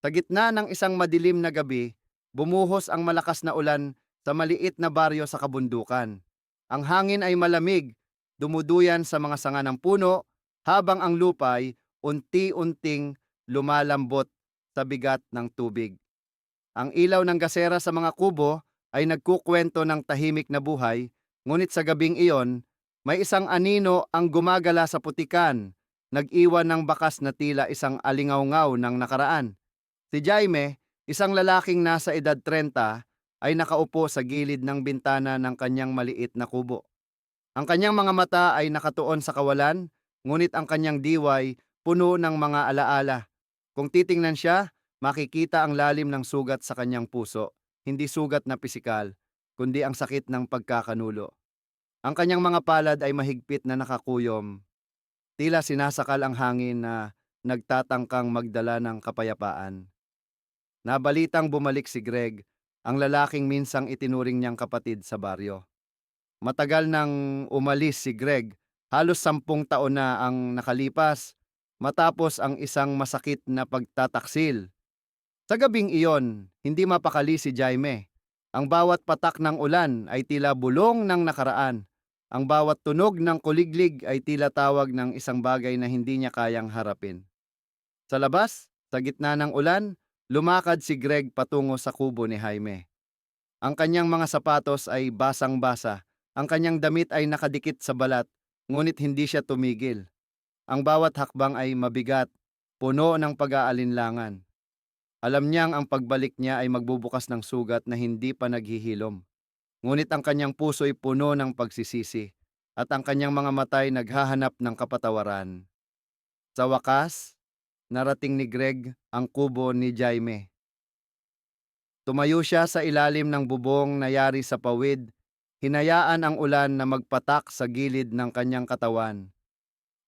Sa gitna ng isang madilim na gabi, bumuhos ang malakas na ulan sa maliit na baryo sa kabundukan. Ang hangin ay malamig, dumuduyan sa mga sanga ng puno, habang ang lupa ay unti-unting lumalambot sa bigat ng tubig. Ang ilaw ng gasera sa mga kubo ay nagkukwento ng tahimik na buhay, ngunit sa gabing iyon, may isang anino ang gumagala sa putikan, nag-iwan ng bakas na tila isang alingaw-ngaw ng nakaraan. Si Jaime, isang lalaking nasa edad 30, ay nakaupo sa gilid ng bintana ng kanyang maliit na kubo. Ang kanyang mga mata ay nakatuon sa kawalan, ngunit ang kanyang diway puno ng mga alaala. Kung titingnan siya, makikita ang lalim ng sugat sa kanyang puso, hindi sugat na pisikal, kundi ang sakit ng pagkakanulo. Ang kanyang mga palad ay mahigpit na nakakuyom, tila sinasakal ang hangin na nagtatangkang magdala ng kapayapaan. Nabalitang bumalik si Greg, ang lalaking minsang itinuring niyang kapatid sa baryo. Matagal nang umalis si Greg, halos sampung taon na ang nakalipas matapos ang isang masakit na pagtataksil. Sa gabing iyon, hindi mapakali si Jaime. Ang bawat patak ng ulan ay tila bulong ng nakaraan. Ang bawat tunog ng kuliglig ay tila tawag ng isang bagay na hindi niya kayang harapin. Sa labas, sa gitna ng ulan, lumakad si Greg patungo sa kubo ni Jaime. Ang kanyang mga sapatos ay basang-basa. Ang kanyang damit ay nakadikit sa balat, ngunit hindi siya tumigil. Ang bawat hakbang ay mabigat, puno ng pag-aalinlangan. Alam niyang ang pagbalik niya ay magbubukas ng sugat na hindi pa naghihilom. Ngunit ang kanyang puso ay puno ng pagsisisi at ang kanyang mga matay naghahanap ng kapatawaran. Sa wakas, narating ni Greg ang kubo ni Jaime. Tumayo siya sa ilalim ng bubong na yari sa pawid, hinayaan ang ulan na magpatak sa gilid ng kanyang katawan.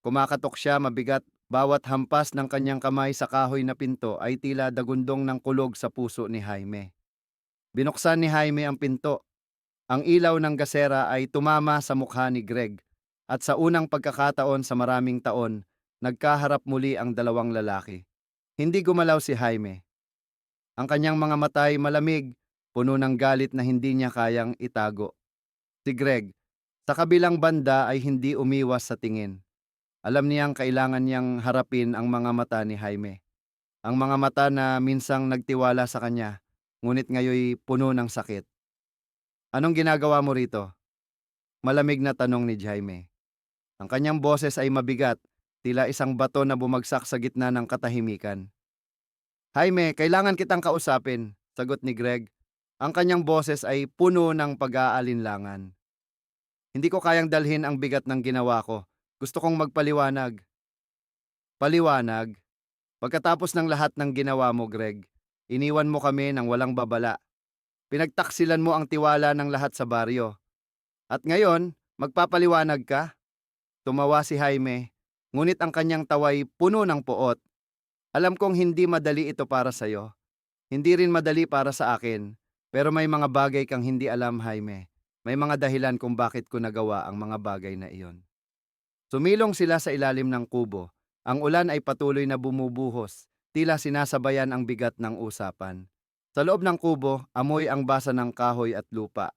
Kumakatok siya mabigat bawat hampas ng kanyang kamay sa kahoy na pinto ay tila dagundong ng kulog sa puso ni Jaime. Binuksan ni Jaime ang pinto. Ang ilaw ng gasera ay tumama sa mukha ni Greg at sa unang pagkakataon sa maraming taon, nagkaharap muli ang dalawang lalaki. Hindi gumalaw si Jaime. Ang kanyang mga mata ay malamig, puno ng galit na hindi niya kayang itago. Si Greg, sa kabilang banda ay hindi umiwas sa tingin. Alam niyang kailangan niyang harapin ang mga mata ni Jaime. Ang mga mata na minsang nagtiwala sa kanya, ngunit ngayoy puno ng sakit. Anong ginagawa mo rito? Malamig na tanong ni Jaime. Ang kanyang boses ay mabigat, tila isang bato na bumagsak sa gitna ng katahimikan. Jaime, kailangan kitang kausapin, sagot ni Greg. Ang kanyang boses ay puno ng pag-aalinlangan. Hindi ko kayang dalhin ang bigat ng ginawa ko. Gusto kong magpaliwanag. Paliwanag? Pagkatapos ng lahat ng ginawa mo, Greg, iniwan mo kami ng walang babala. Pinagtaksilan mo ang tiwala ng lahat sa baryo. At ngayon, magpapaliwanag ka? Tumawa si Jaime, ngunit ang kanyang taway puno ng poot. Alam kong hindi madali ito para sa'yo. Hindi rin madali para sa akin. Pero may mga bagay kang hindi alam, Jaime. May mga dahilan kung bakit ko nagawa ang mga bagay na iyon. Sumilong sila sa ilalim ng kubo. Ang ulan ay patuloy na bumubuhos, tila sinasabayan ang bigat ng usapan. Sa loob ng kubo, amoy ang basa ng kahoy at lupa.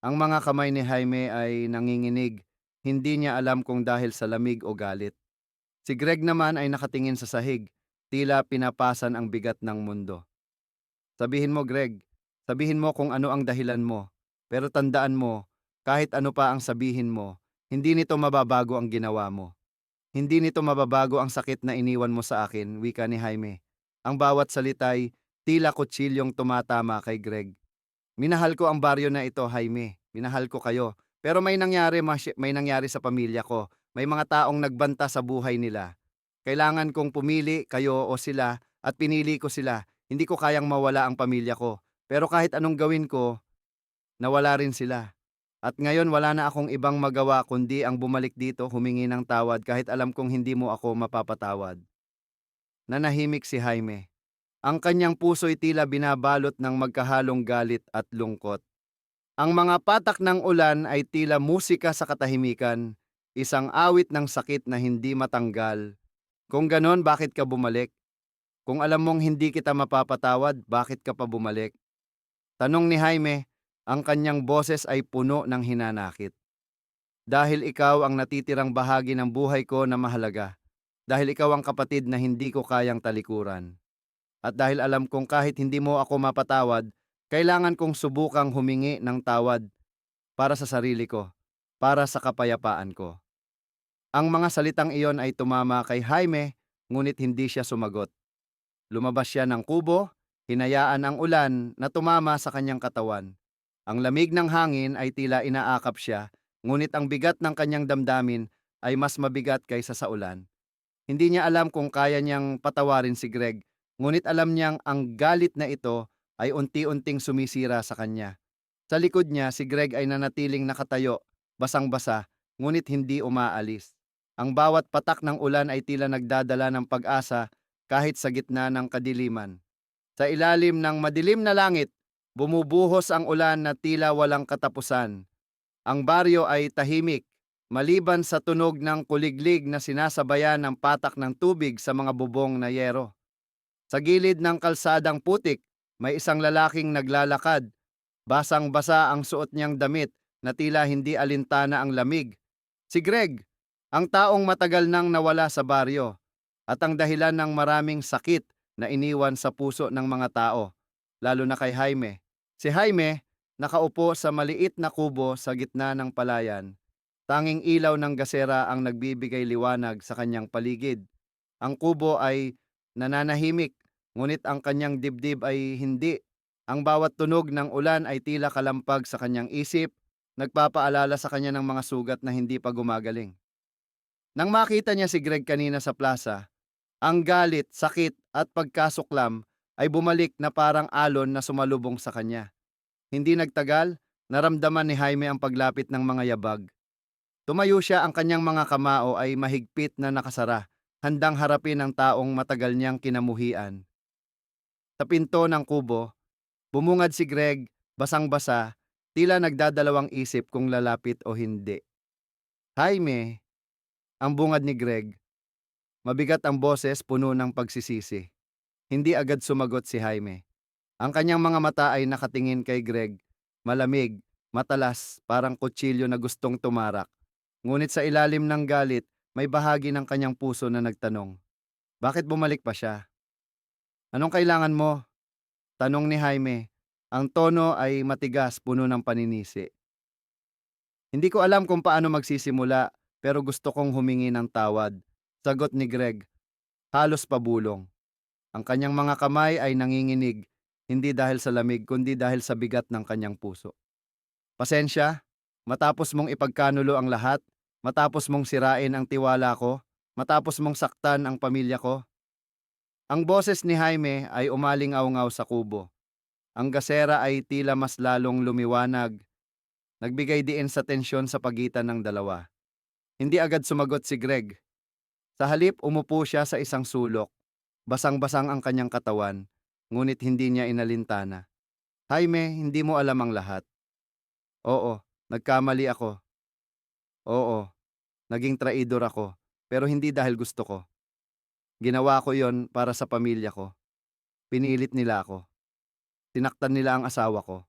Ang mga kamay ni Jaime ay nanginginig. Hindi niya alam kung dahil sa lamig o galit. Si Greg naman ay nakatingin sa sahig, tila pinapasan ang bigat ng mundo. Sabihin mo, Greg, sabihin mo kung ano ang dahilan mo. Pero tandaan mo, kahit ano pa ang sabihin mo, hindi nito mababago ang ginawa mo. Hindi nito mababago ang sakit na iniwan mo sa akin, wika ni Jaime. Ang bawat salitay, tila kutsilyong tumatama kay Greg. Minahal ko ang baryo na ito, Jaime. Minahal ko kayo. Pero may nangyari, may nangyari sa pamilya ko. May mga taong nagbanta sa buhay nila. Kailangan kong pumili kayo o sila at pinili ko sila. Hindi ko kayang mawala ang pamilya ko. Pero kahit anong gawin ko, nawala rin sila. At ngayon wala na akong ibang magawa kundi ang bumalik dito humingi ng tawad kahit alam kong hindi mo ako mapapatawad. Nanahimik si Jaime. Ang kanyang puso'y tila binabalot ng magkahalong galit at lungkot. Ang mga patak ng ulan ay tila musika sa katahimikan, isang awit ng sakit na hindi matanggal. Kung ganon, bakit ka bumalik? Kung alam mong hindi kita mapapatawad, bakit ka pa bumalik? Tanong ni Jaime, ang kanyang boses ay puno ng hinanakit. Dahil ikaw ang natitirang bahagi ng buhay ko na mahalaga. Dahil ikaw ang kapatid na hindi ko kayang talikuran. At dahil alam kong kahit hindi mo ako mapatawad, kailangan kong subukang humingi ng tawad para sa sarili ko, para sa kapayapaan ko. Ang mga salitang iyon ay tumama kay Jaime, ngunit hindi siya sumagot. Lumabas siya ng kubo, hinayaan ang ulan na tumama sa kanyang katawan. Ang lamig ng hangin ay tila inaakap siya, ngunit ang bigat ng kanyang damdamin ay mas mabigat kaysa sa ulan. Hindi niya alam kung kaya niyang patawarin si Greg, ngunit alam niyang ang galit na ito ay unti-unting sumisira sa kanya. Sa likod niya, si Greg ay nanatiling nakatayo, basang-basa, ngunit hindi umaalis. Ang bawat patak ng ulan ay tila nagdadala ng pag-asa kahit sa gitna ng kadiliman. Sa ilalim ng madilim na langit, bumubuhos ang ulan na tila walang katapusan. Ang baryo ay tahimik, maliban sa tunog ng kuliglig na sinasabayan ng patak ng tubig sa mga bubong na yero. Sa gilid ng kalsadang putik, may isang lalaking naglalakad. Basang-basa ang suot niyang damit na tila hindi alintana ang lamig. Si Greg, ang taong matagal nang nawala sa baryo at ang dahilan ng maraming sakit na iniwan sa puso ng mga tao, lalo na kay Jaime. Si Jaime, nakaupo sa maliit na kubo sa gitna ng palayan. Tanging ilaw ng gasera ang nagbibigay liwanag sa kanyang paligid. Ang kubo ay nananahimik, ngunit ang kanyang dibdib ay hindi. Ang bawat tunog ng ulan ay tila kalampag sa kanyang isip, nagpapaalala sa kanya ng mga sugat na hindi pa gumagaling. Nang makita niya si Greg kanina sa plaza, ang galit, sakit at pagkasuklam ay bumalik na parang alon na sumalubong sa kanya. Hindi nagtagal, naramdaman ni Jaime ang paglapit ng mga yabag. Tumayo siya ang kanyang mga kamao ay mahigpit na nakasara, handang harapin ang taong matagal niyang kinamuhian. Sa pinto ng kubo, bumungad si Greg, basang-basa, tila nagdadalawang isip kung lalapit o hindi. Jaime, ang bungad ni Greg. Mabigat ang boses puno ng pagsisisi. Hindi agad sumagot si Jaime. Ang kanyang mga mata ay nakatingin kay Greg, malamig, matalas, parang kutsilyo na gustong tumarak. Ngunit sa ilalim ng galit, may bahagi ng kanyang puso na nagtanong, Bakit bumalik pa siya? Anong kailangan mo? Tanong ni Jaime. Ang tono ay matigas, puno ng paninisi. Hindi ko alam kung paano magsisimula, pero gusto kong humingi ng tawad. Sagot ni Greg, halos pabulong. Ang kanyang mga kamay ay nanginginig, hindi dahil sa lamig, kundi dahil sa bigat ng kanyang puso. Pasensya, matapos mong ipagkanulo ang lahat, matapos mong sirain ang tiwala ko, matapos mong saktan ang pamilya ko. Ang boses ni Jaime ay umaling-aungaw sa kubo. Ang gasera ay tila mas lalong lumiwanag, nagbigay diin sa tensyon sa pagitan ng dalawa. Hindi agad sumagot si Greg. Sa halip, umupo siya sa isang sulok. Basang-basang ang kanyang katawan, ngunit hindi niya inalintana. Jaime, hindi mo alam ang lahat. Oo, nagkamali ako. Oo, naging traidor ako, pero hindi dahil gusto ko. Ginawa ko yon para sa pamilya ko. Pinilit nila ako. Tinaktan nila ang asawa ko.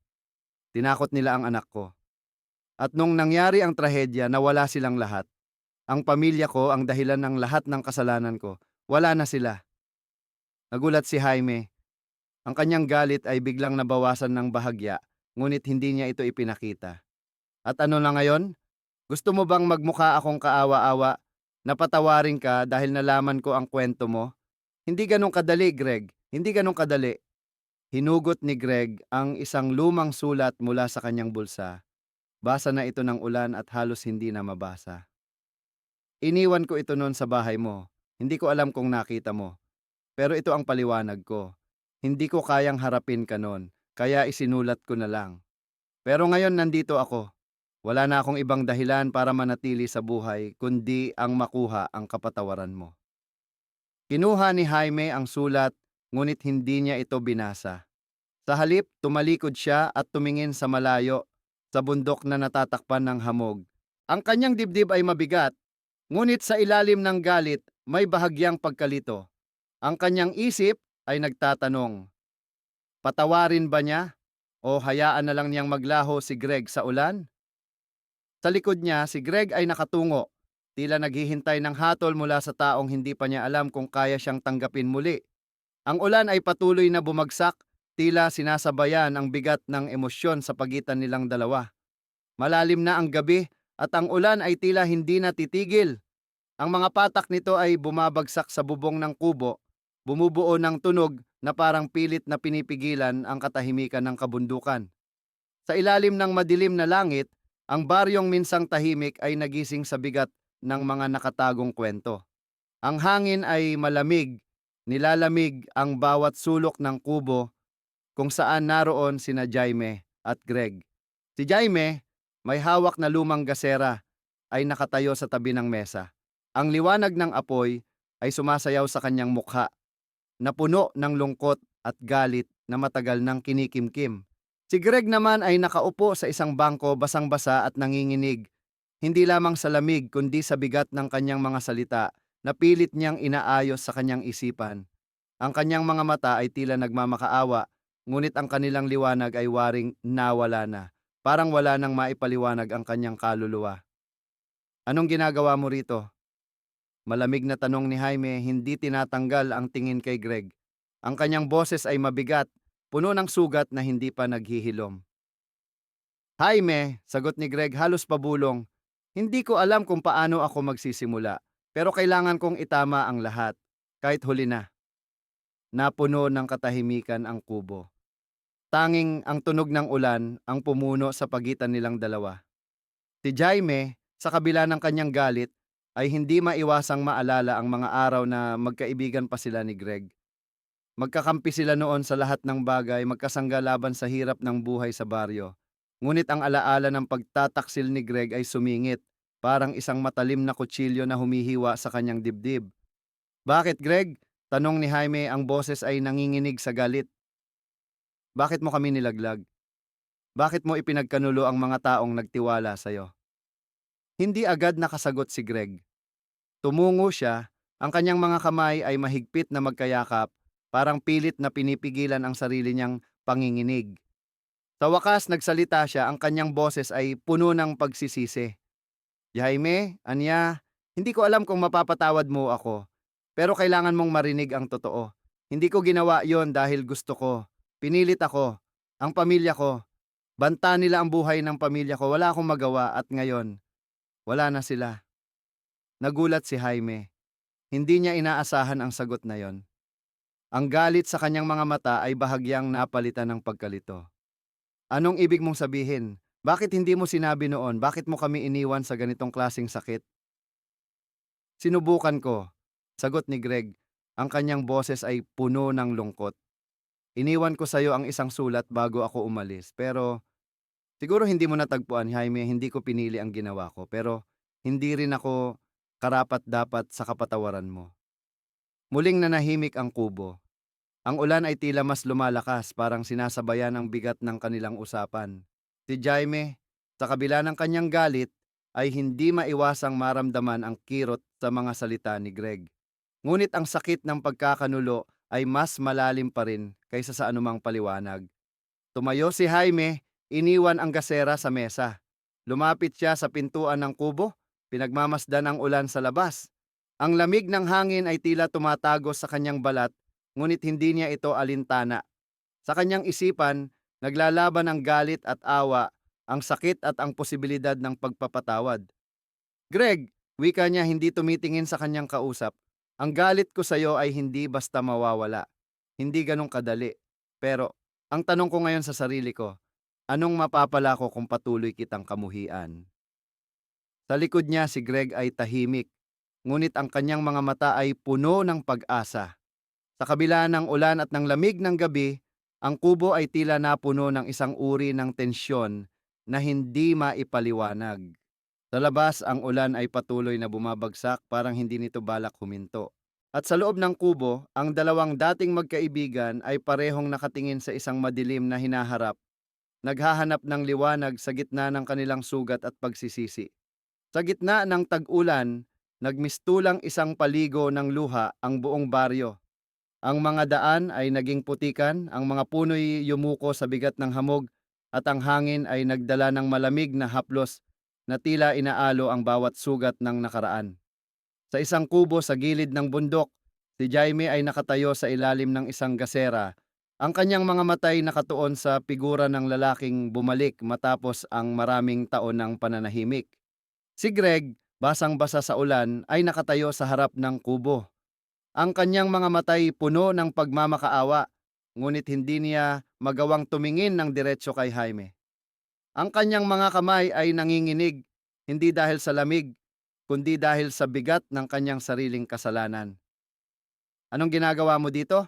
Tinakot nila ang anak ko. At nung nangyari ang trahedya, nawala silang lahat. Ang pamilya ko ang dahilan ng lahat ng kasalanan ko. Wala na sila. Nagulat si Jaime. Ang kanyang galit ay biglang nabawasan ng bahagya, ngunit hindi niya ito ipinakita. At ano na ngayon? Gusto mo bang magmukha akong kaawa-awa? Napatawarin ka dahil nalaman ko ang kwento mo? Hindi ganong kadali, Greg. Hindi ganong kadali. Hinugot ni Greg ang isang lumang sulat mula sa kanyang bulsa. Basa na ito ng ulan at halos hindi na mabasa. Iniwan ko ito noon sa bahay mo. Hindi ko alam kung nakita mo. Pero ito ang paliwanag ko. Hindi ko kayang harapin ka noon, kaya isinulat ko na lang. Pero ngayon nandito ako. Wala na akong ibang dahilan para manatili sa buhay, kundi ang makuha ang kapatawaran mo. Kinuha ni Jaime ang sulat, ngunit hindi niya ito binasa. Sa halip, tumalikod siya at tumingin sa malayo, sa bundok na natatakpan ng hamog. Ang kanyang dibdib ay mabigat, Ngunit sa ilalim ng galit, may bahagyang pagkalito. Ang kanyang isip, ay nagtatanong, patawarin ba niya o hayaan na lang niyang maglaho si Greg sa ulan? Sa likod niya, si Greg ay nakatungo, tila naghihintay ng hatol mula sa taong hindi pa niya alam kung kaya siyang tanggapin muli. Ang ulan ay patuloy na bumagsak, tila sinasabayan ang bigat ng emosyon sa pagitan nilang dalawa. Malalim na ang gabi at ang ulan ay tila hindi na titigil. Ang mga patak nito ay bumabagsak sa bubong ng kubo, bumubuo ng tunog na parang pilit na pinipigilan ang katahimikan ng kabundukan. Sa ilalim ng madilim na langit, ang baryong minsang tahimik ay nagising sa bigat ng mga nakatagong kwento. Ang hangin ay malamig, nilalamig ang bawat sulok ng kubo kung saan naroon sina Jaime at Greg. Si Jaime, may hawak na lumang gasera, ay nakatayo sa tabi ng mesa. Ang liwanag ng apoy ay sumasayaw sa kanyang mukha, napuno ng lungkot at galit na matagal nang kinikimkim. Si Greg naman ay nakaupo sa isang bangko basang-basa at nanginginig, hindi lamang sa lamig kundi sa bigat ng kanyang mga salita na pilit niyang inaayos sa kanyang isipan. Ang kanyang mga mata ay tila nagmamakaawa, ngunit ang kanilang liwanag ay waring nawala na, parang wala nang maipaliwanag ang kanyang kaluluwa. Anong ginagawa mo rito? Malamig na tanong ni Jaime, hindi tinatanggal ang tingin kay Greg. Ang kanyang boses ay mabigat, puno ng sugat na hindi pa naghihilom. Jaime, sagot ni Greg halos pabulong, hindi ko alam kung paano ako magsisimula, pero kailangan kong itama ang lahat, kahit huli na. Napuno ng katahimikan ang kubo. Tanging ang tunog ng ulan ang pumuno sa pagitan nilang dalawa. Si Jaime, sa kabila ng kanyang galit, ay hindi maiwasang maalala ang mga araw na magkaibigan pa sila ni Greg. Magkakampi sila noon sa lahat ng bagay, magkasangga laban sa hirap ng buhay sa baryo. Ngunit ang alaala ng pagtataksil ni Greg ay sumingit, parang isang matalim na kutsilyo na humihiwa sa kanyang dibdib. Bakit Greg? Tanong ni Jaime ang boses ay nanginginig sa galit. Bakit mo kami nilaglag? Bakit mo ipinagkanulo ang mga taong nagtiwala sa'yo? Hindi agad nakasagot si Greg. Tumungo siya, ang kanyang mga kamay ay mahigpit na magkayakap, parang pilit na pinipigilan ang sarili niyang panginginig. Sa wakas nagsalita siya, ang kanyang boses ay puno ng pagsisisi. Jaime, Anya, hindi ko alam kung mapapatawad mo ako, pero kailangan mong marinig ang totoo. Hindi ko ginawa yon dahil gusto ko. Pinilit ako, ang pamilya ko. Banta nila ang buhay ng pamilya ko, wala akong magawa at ngayon, wala na sila. Nagulat si Jaime. Hindi niya inaasahan ang sagot na yon. Ang galit sa kanyang mga mata ay bahagyang napalitan ng pagkalito. Anong ibig mong sabihin? Bakit hindi mo sinabi noon? Bakit mo kami iniwan sa ganitong klasing sakit? Sinubukan ko. Sagot ni Greg. Ang kanyang boses ay puno ng lungkot. Iniwan ko sa iyo ang isang sulat bago ako umalis. Pero siguro hindi mo natagpuan, Jaime, hindi ko pinili ang ginawa ko. Pero hindi rin ako karapat dapat sa kapatawaran mo. Muling nanahimik ang kubo. Ang ulan ay tila mas lumalakas parang sinasabayan ang bigat ng kanilang usapan. Si Jaime, sa kabila ng kanyang galit, ay hindi maiwasang maramdaman ang kirot sa mga salita ni Greg. Ngunit ang sakit ng pagkakanulo ay mas malalim pa rin kaysa sa anumang paliwanag. Tumayo si Jaime, iniwan ang gasera sa mesa. Lumapit siya sa pintuan ng kubo, pinagmamasdan ang ulan sa labas. Ang lamig ng hangin ay tila tumatagos sa kanyang balat, ngunit hindi niya ito alintana. Sa kanyang isipan, naglalaban ang galit at awa, ang sakit at ang posibilidad ng pagpapatawad. Greg, wika niya hindi tumitingin sa kanyang kausap. Ang galit ko sa iyo ay hindi basta mawawala. Hindi ganong kadali. Pero, ang tanong ko ngayon sa sarili ko, anong mapapala ko kung patuloy kitang kamuhian? Sa likod niya si Greg ay tahimik, ngunit ang kanyang mga mata ay puno ng pag-asa. Sa kabila ng ulan at ng lamig ng gabi, ang kubo ay tila napuno ng isang uri ng tensyon na hindi maipaliwanag. Sa labas, ang ulan ay patuloy na bumabagsak parang hindi nito balak huminto. At sa loob ng kubo, ang dalawang dating magkaibigan ay parehong nakatingin sa isang madilim na hinaharap, naghahanap ng liwanag sa gitna ng kanilang sugat at pagsisisi. Sa gitna ng tag-ulan, nagmistulang isang paligo ng luha ang buong baryo. Ang mga daan ay naging putikan, ang mga puno'y yumuko sa bigat ng hamog, at ang hangin ay nagdala ng malamig na haplos na tila inaalo ang bawat sugat ng nakaraan. Sa isang kubo sa gilid ng bundok, si Jaime ay nakatayo sa ilalim ng isang gasera. Ang kanyang mga matay nakatuon sa figura ng lalaking bumalik matapos ang maraming taon ng pananahimik. Si Greg, basang-basa sa ulan, ay nakatayo sa harap ng kubo. Ang kanyang mga matay puno ng pagmamakaawa, ngunit hindi niya magawang tumingin ng diretsyo kay Jaime. Ang kanyang mga kamay ay nanginginig, hindi dahil sa lamig, kundi dahil sa bigat ng kanyang sariling kasalanan. Anong ginagawa mo dito?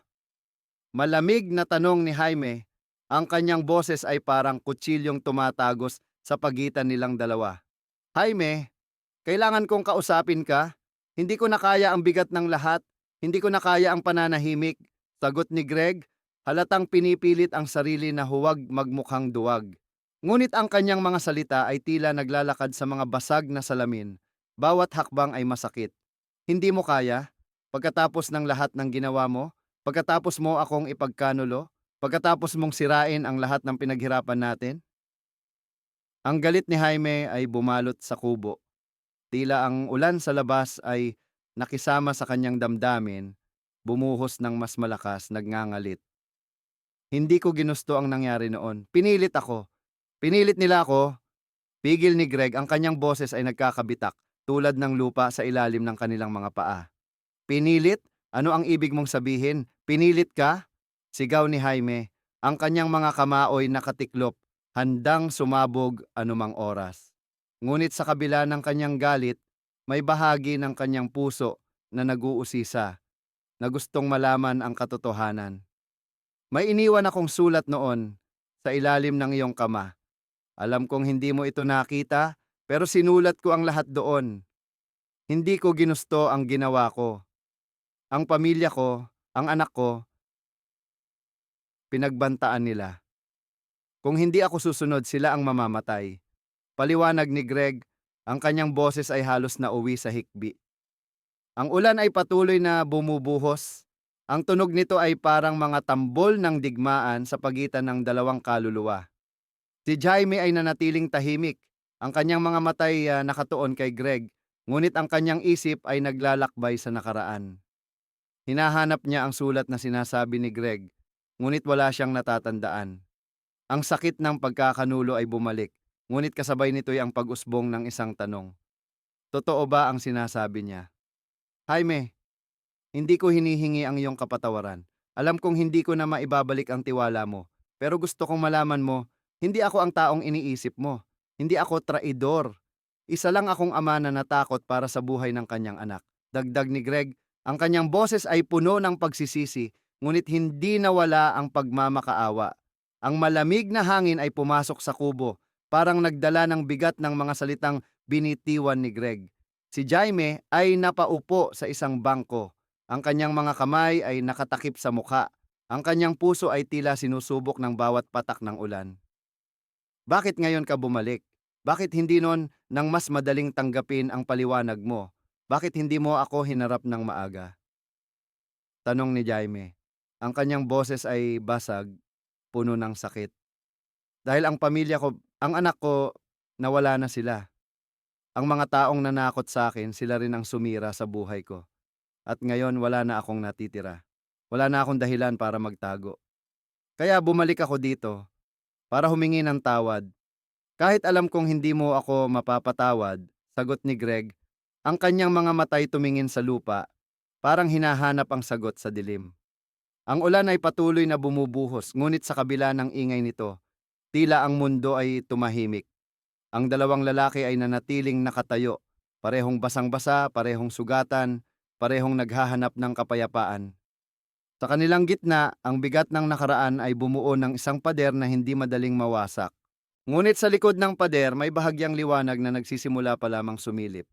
Malamig na tanong ni Jaime, ang kanyang boses ay parang kutsilyong tumatagos sa pagitan nilang dalawa. Jaime, kailangan kong kausapin ka. Hindi ko na kaya ang bigat ng lahat. Hindi ko na kaya ang pananahimik. Sagot ni Greg, halatang pinipilit ang sarili na huwag magmukhang duwag. Ngunit ang kanyang mga salita ay tila naglalakad sa mga basag na salamin. Bawat hakbang ay masakit. Hindi mo kaya? Pagkatapos ng lahat ng ginawa mo? Pagkatapos mo akong ipagkanulo? Pagkatapos mong sirain ang lahat ng pinaghirapan natin? Ang galit ni Jaime ay bumalot sa kubo. Tila ang ulan sa labas ay nakisama sa kanyang damdamin, bumuhos ng mas malakas, nagngangalit. Hindi ko ginusto ang nangyari noon. Pinilit ako. Pinilit nila ako. Pigil ni Greg, ang kanyang boses ay nagkakabitak, tulad ng lupa sa ilalim ng kanilang mga paa. Pinilit? Ano ang ibig mong sabihin? Pinilit ka? Sigaw ni Jaime, ang kanyang mga kamaoy nakatiklop, handang sumabog anumang oras. Ngunit sa kabila ng kanyang galit, may bahagi ng kanyang puso na nag-uusisa, na gustong malaman ang katotohanan. May iniwan akong sulat noon sa ilalim ng iyong kama. Alam kong hindi mo ito nakita, pero sinulat ko ang lahat doon. Hindi ko ginusto ang ginawa ko. Ang pamilya ko, ang anak ko, pinagbantaan nila. Kung hindi ako susunod, sila ang mamamatay. Paliwanag ni Greg, ang kanyang boses ay halos na uwi sa hikbi. Ang ulan ay patuloy na bumubuhos. Ang tunog nito ay parang mga tambol ng digmaan sa pagitan ng dalawang kaluluwa. Si Jaime ay nanatiling tahimik. Ang kanyang mga matay ah, nakatuon kay Greg, ngunit ang kanyang isip ay naglalakbay sa nakaraan. Hinahanap niya ang sulat na sinasabi ni Greg, ngunit wala siyang natatandaan. Ang sakit ng pagkakanulo ay bumalik, ngunit kasabay nito'y ang pag-usbong ng isang tanong. Totoo ba ang sinasabi niya? Jaime, hindi ko hinihingi ang iyong kapatawaran. Alam kong hindi ko na maibabalik ang tiwala mo, pero gusto kong malaman mo, hindi ako ang taong iniisip mo. Hindi ako traidor. Isa lang akong ama na natakot para sa buhay ng kanyang anak. Dagdag ni Greg, ang kanyang boses ay puno ng pagsisisi, ngunit hindi nawala ang pagmamakaawa. Ang malamig na hangin ay pumasok sa kubo, parang nagdala ng bigat ng mga salitang binitiwan ni Greg. Si Jaime ay napaupo sa isang bangko. Ang kanyang mga kamay ay nakatakip sa mukha. Ang kanyang puso ay tila sinusubok ng bawat patak ng ulan. Bakit ngayon ka bumalik? Bakit hindi noon nang mas madaling tanggapin ang paliwanag mo? Bakit hindi mo ako hinarap ng maaga? Tanong ni Jaime. Ang kanyang boses ay basag, puno ng sakit. Dahil ang pamilya ko, ang anak ko, nawala na sila. Ang mga taong nanakot sa akin, sila rin ang sumira sa buhay ko. At ngayon wala na akong natitira. Wala na akong dahilan para magtago. Kaya bumalik ako dito para humingi ng tawad. Kahit alam kong hindi mo ako mapapatawad, sagot ni Greg, ang kanyang mga matay tumingin sa lupa, parang hinahanap ang sagot sa dilim. Ang ulan ay patuloy na bumubuhos, ngunit sa kabila ng ingay nito, tila ang mundo ay tumahimik. Ang dalawang lalaki ay nanatiling nakatayo, parehong basang-basa, parehong sugatan, parehong naghahanap ng kapayapaan. Sa kanilang gitna, ang bigat ng nakaraan ay bumuo ng isang pader na hindi madaling mawasak. Ngunit sa likod ng pader may bahagyang liwanag na nagsisimula pa lamang sumilip.